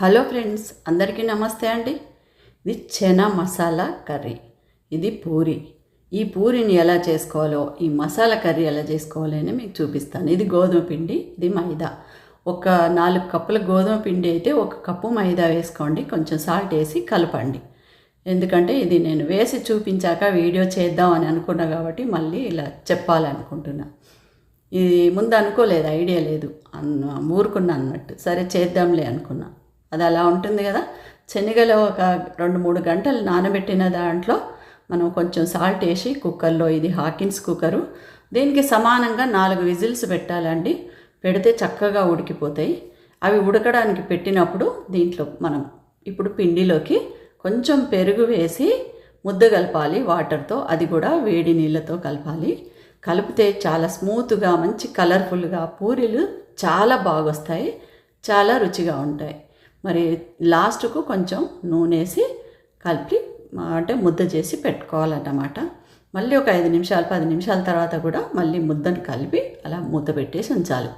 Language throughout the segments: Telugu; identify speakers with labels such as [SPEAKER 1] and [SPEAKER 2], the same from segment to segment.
[SPEAKER 1] హలో ఫ్రెండ్స్ అందరికీ నమస్తే అండి. ఇది చెనా మసాలా కర్రీ. ఇది పూరి. ఈ పూరిని ఎలా చేసుకోవాలో ఈ మసాలా కర్రీ ఎలా చేసుకోవాలో అని మీకు చూపిస్తాను. ఇది గోధుమ పిండి ఇది మైదా. ఒక నాలుగు కప్పుల గోధుమ పిండి అయితే ఒక కప్పు మైదా వేసుకోండి. కొంచెం సాల్ట్ వేసి కలపండి. ఎందుకంటే ఇది నేను వేసి చూపించాక వీడియో చేద్దాం అని అనుకున్నా కాబట్టి మళ్ళీ ఇలా చెప్పాలనుకుంటున్నా. ఇది ముందు అనుకోలేదు ఐడియా లేదు. అన్న ఊరుకున్నా అన్నట్టు. సరే చేద్దాంలే అనుకున్నా. అది అలా ఉంటుంది కదా. శనగలో ఒక రెండు మూడు గంటలు నానబెట్టిన దాంట్లో మనం కొంచెం సాల్ట్ వేసి కుక్కర్లో ఇది హాకిన్స్ కుక్కరు. దీనికి సమానంగా నాలుగు విజిల్స్ పెట్టాలండి. పెడితే చక్కగా ఉడికిపోతాయి. అవి ఉడకడానికి పెట్టినప్పుడు దీంట్లో మనం ఇప్పుడు పిండిలోకి కొంచెం పెరుగు వేసి ముద్ద కలపాలి. వాటర్తో అది కూడా వేడి నీళ్ళతో కలపాలి. కలిపితే చాలా స్మూత్గా మంచి కలర్ఫుల్గా పూరీలు చాలా బాగొస్తాయి. చాలా రుచిగా ఉంటాయి. మరి లాస్ట్కు కొంచెం నూనె వేసి కలిపి అంటే ముద్ద చేసి పెట్టుకోవాలన్నమాట. మళ్ళీ ఒక ఐదు నిమిషాలు పది నిమిషాల తర్వాత కూడా మళ్ళీ ముద్దను కలిపి అలా మూత పెట్టేసి ఉంచాలి.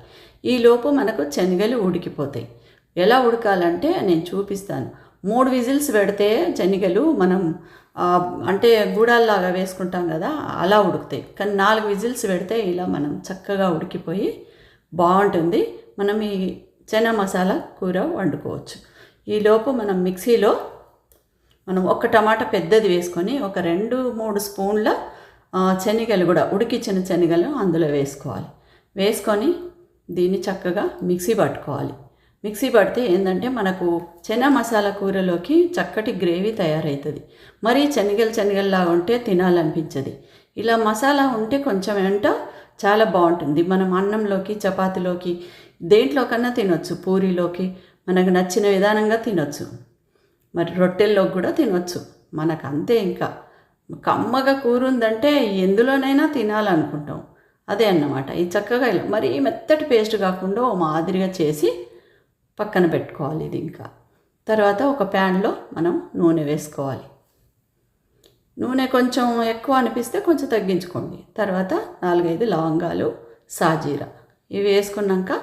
[SPEAKER 1] ఈ లోపు మనకు శనగలు ఉడికిపోతాయి. ఎలా ఉడకాలంటే నేను చూపిస్తాను. మూడు విజిల్స్ పెడితే శనగలు మనం అంటే గూడాల్లాగా వేసుకుంటాం కదా అలా ఉడుకుతాయి. కానీ నాలుగు విజిల్స్ పెడితే ఇలా మనం చక్కగా ఉడికిపోయి బాగుంటుంది. మనం ఈ చెనా మసాలా కూర వండుకోవచ్చు. ఈలోపు మనం మిక్సీలో మనం ఒక టమాటా పెద్దది వేసుకొని ఒక రెండు మూడు స్పూన్ల శనగలు కూడా ఉడికించిన శనగలు అందులో వేసుకోవాలి. వేసుకొని దీన్ని చక్కగా మిక్సీ పట్టుకోవాలి. మిక్సీ పడితే ఏంటంటే మనకు చెనా మసాలా కూరలోకి చక్కటి గ్రేవీ తయారవుతుంది. మరీ శనగలు శనగల్లాగా ఉంటే తినాలనిపించదు. ఇలా మసాలా ఉంటే కొంచెం ఏంటో చాలా బాగుంటుంది. మనం అన్నంలోకి చపాతీలోకి దేంట్లో కన్నా తినొచ్చు? పూరీలోకి. మనకు నచ్చిన విధానంగా తినొచ్చు. మరి రొట్టెల్లో కూడా తినొచ్చు. మనకు అంతే ఇంకా. కమ్మగా కూర ఉందంటే ఎందులోనైనా తినాలనుకుంటాం. అదే అన్నమాట. ఈ చక్కగా ఇలా మరీ మెత్తటి పేస్ట్ కాకుండా ఓ మాదిరిగా చేసి పక్కన పెట్టుకోవాలి ఇది ఇంకా. తర్వాత ఒక ప్యాన్లో మనం నూనె వేసుకోవాలి. నూనె కొంచెం ఎక్కువ అనిపిస్తే కొంచెం తగ్గించుకోండి. తర్వాత నాలుగైదు లవంగాలు సాజీరా. ఇవి వేసుకున్నాక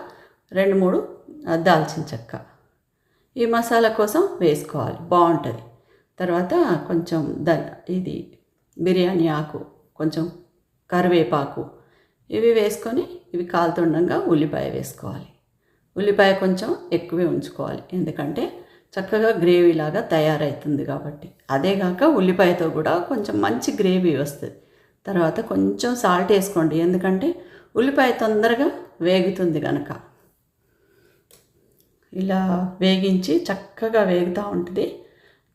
[SPEAKER 1] రెండు మూడు దాల్చిన చెక్క. ఈ మసాలా కోసం వేసుకోవాలి. బాగుంటుంది. తర్వాత కొంచెం ద ఇది బిర్యానీ ఆకు కొంచెం కరివేపాకు ఇవి వేసుకొని ఇవి కాలుతుండగా ఉల్లిపాయ వేసుకోవాలి. ఉల్లిపాయ కొంచెం ఎక్కువే ఉంచుకోవాలి. ఎందుకంటే చక్కగా గ్రేవీ లాగా తయారవుతుంది కాబట్టి. అదేగాక ఉల్లిపాయతో కూడా కొంచెం మంచి గ్రేవీ వస్తుంది. తర్వాత కొంచెం సాల్ట్ వేసుకోండి. ఎందుకంటే ఉల్లిపాయ తొందరగా వేగుతుంది కనుక ఇలా వేగించి చక్కగా వేగుతూ ఉంటుంది.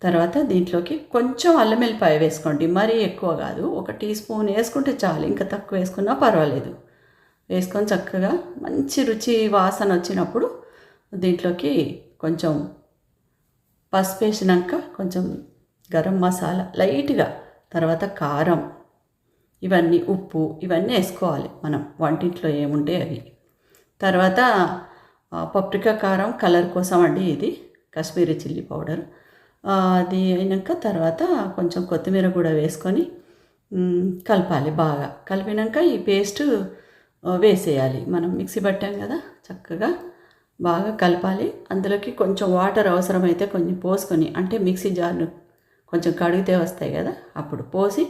[SPEAKER 1] తర్వాత దీంట్లోకి కొంచెం అల్లం వెల్లిపాయ వేసుకోండి. మరీ ఎక్కువ కాదు. ఒక టీ స్పూన్ వేసుకుంటే చాలు. ఇంకా తక్కువ వేసుకున్నా పర్వాలేదు. వేసుకొని చక్కగా మంచి రుచి వాసన వచ్చినప్పుడు దీంట్లోకి కొంచెం పసుపు వేసినాక కొంచెం గరం మసాలా లైట్గా తర్వాత కారం ఇవన్నీ ఉప్పు ఇవన్నీ వేసుకోవాలి మనం. వంటింట్లో ఏముంటే అవి. తర్వాత పప్రికా కారం కలర్ కోసం అండి ఇది. Kashmiri chilli powder. అది అయినాక తర్వాత కొంచెం కొత్తిమీర కూడా వేసుకొని కలపాలి బాగా. కలిపినాక ఈ పేస్ట్ వేసేయాలి. మనం మిక్సీ పట్టాం కదా చక్కగా బాగా కలపాలి. అందులోకి కొంచెం వాటర్ అవసరమైతే కొంచెం పోసుకొని అంటే మిక్సీ జార్ను కొంచెం కడిగితే వస్తాయి కదా అప్పుడు పోసి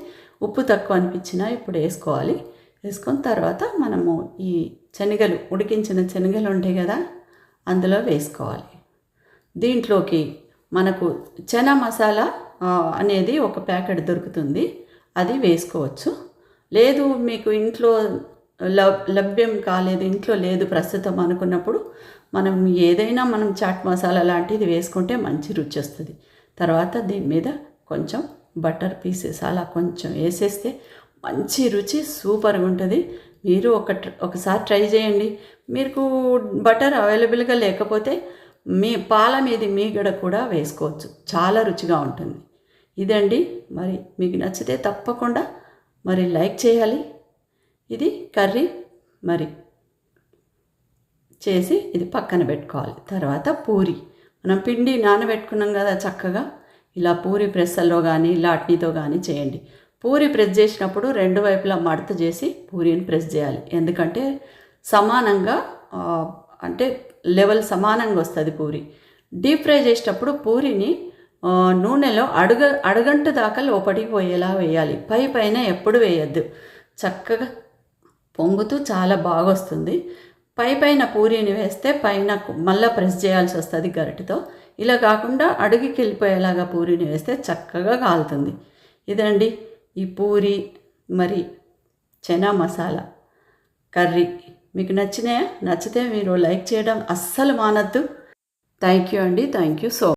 [SPEAKER 1] ఉప్పు తక్కువ అనిపించినా ఇప్పుడు వేసుకోవాలి. వేసుకొని తర్వాత మనము ఈ శనగలు ఉడికించిన శనగలు ఉంటాయి కదా అందులో వేసుకోవాలి. దీంట్లోకి మనకు చనా మసాలా అనేది ఒక ప్యాకెట్ దొరుకుతుంది. అది వేసుకోవచ్చు. లేదు మీకు ఇంట్లో లభ్యం కాలేదు ఇంట్లో లేదు ప్రస్తుతం అనుకున్నప్పుడు మనం ఏదైనా మనం చాట్ మసాలా లాంటిది వేసుకుంటే మంచి రుచి వస్తుంది. తర్వాత దీని మీద కొంచెం బటర్ పీసెస్ అలా కొంచెం వేసేస్తే మంచి రుచి సూపర్గా ఉంటుంది మీరు ఒక ట్ర- ఒకసారి ట్రై చేయండి. మీకు బటర్ అవైలబుల్గా లేకపోతే మీ పాల మీద మీగడ కూడా వేసుకోవచ్చు. చాలా రుచిగా ఉంటుంది. ఇదండి. మరి మీకు నచ్చితే తప్పకుండా మరి లైక్ చేయాలి. ఇది కర్రీ. మరి చేసి ఇది పక్కన పెట్టుకోవాలి. తర్వాత పూరి. మనం పిండి నానబెట్టుకున్నాం కదా చక్కగా. ఇలా పూరి ప్రెస్సల్లో కానీ లాట్నీతో కానీ చేయండి. పూరి ప్రెస్ చేసినప్పుడు రెండు వైపులా మడత చేసి పూరిని ప్రెస్ చేయాలి. ఎందుకంటే సమానంగా అంటే లెవెల్ సమానంగా వస్తుంది పూరి. డీప్ ఫ్రై చేసేటప్పుడు పూరిని నూనెలో అడుగ అడుగంట దాకా లోపలికి పోయేలా వేయాలి. పై పైన ఎప్పుడు వేయద్దు. చక్కగా పొంగుతూ చాలా బాగా వస్తుంది. పై పైన పూరీని వేస్తే పైన మళ్ళీ ప్రెస్ చేయాల్సి వస్తుంది గరిటతో. ఇలా కాకుండా అడుగుకి వెళ్ళిపోయేలాగా పూరీని వేస్తే చక్కగా కాలుతుంది. ఇదండి ఈ పూరి మరి చనా మసాలా కర్రీ మీకు నచ్చినాయా? నచ్చితే మీరు లైక్ చేయడం అస్సలు మానద్దు. థ్యాంక్ యూ అండి. Thank you so